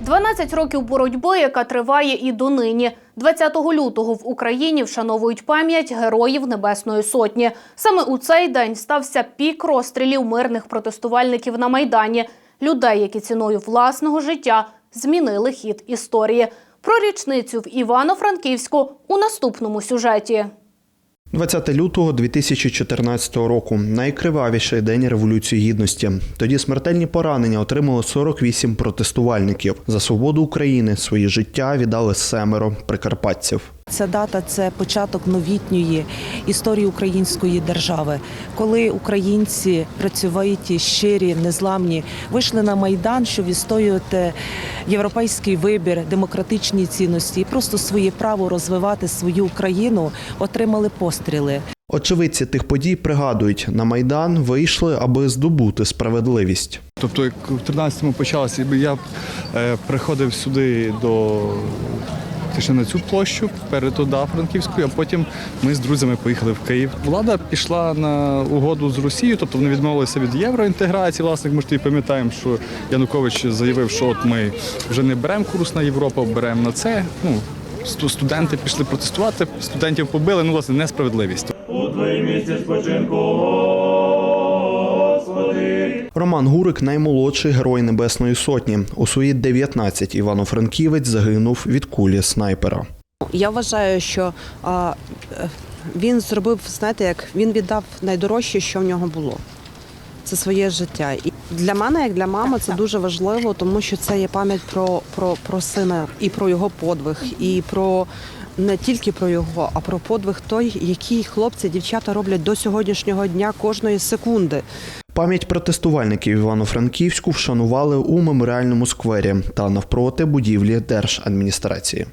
12 років боротьби, яка триває і донині. 20 лютого в Україні вшановують пам'ять героїв Небесної Сотні. Саме у цей день стався пік розстрілів мирних протестувальників на Майдані. Людей, які ціною власного життя змінили хід історії. Про річницю в Івано-Франківську у наступному сюжеті. 20 лютого 2014 року найкривавіший день революції гідності. Тоді смертельні поранення отримали 48 протестувальників. За свободу України свої життя віддали семеро прикарпатців. Ця дата це початок новітньої історії української держави, коли українці працьовиті, щирі, незламні вийшли на майдан, щоб відстоювати європейський вибір, демократичні цінності і просто своє право розвивати свою Україну отримали постріли. Очевидці тих подій пригадують, на майдан вийшли, аби здобути справедливість. Тобто, як в 13-му почалося, я е, приходив сюди до ще на цю площу перед туди Франківською, а потім ми з друзями поїхали в Київ. Влада пішла на угоду з Росією, тобто вони відмовилися від євроінтеграції. Власне, ми ж тоді пам'ятаємо, що Янукович заявив, що от ми вже не беремо курс на Європу, беремо на це. Ну, студенти пішли протестувати, студентів побили, ну, власне, несправедливість. Роман Гурик наймолодший герой Небесної Сотні. У свої 19 Івано-Франківець загинув від кулі снайпера. Я вважаю, що а, він зробив, знаєте, як він віддав найдорожче, що в нього було. Це своє життя. І для мене, як для мами, це дуже важливо, тому що це є пам'ять про, про, про сина і про його подвиг, і про не тільки про його, а про подвиг той, який хлопці, дівчата роблять до сьогоднішнього дня кожної секунди. Пам'ять протестувальників Івано-Франківську вшанували у меморіальному сквері та навпроти будівлі держадміністрації.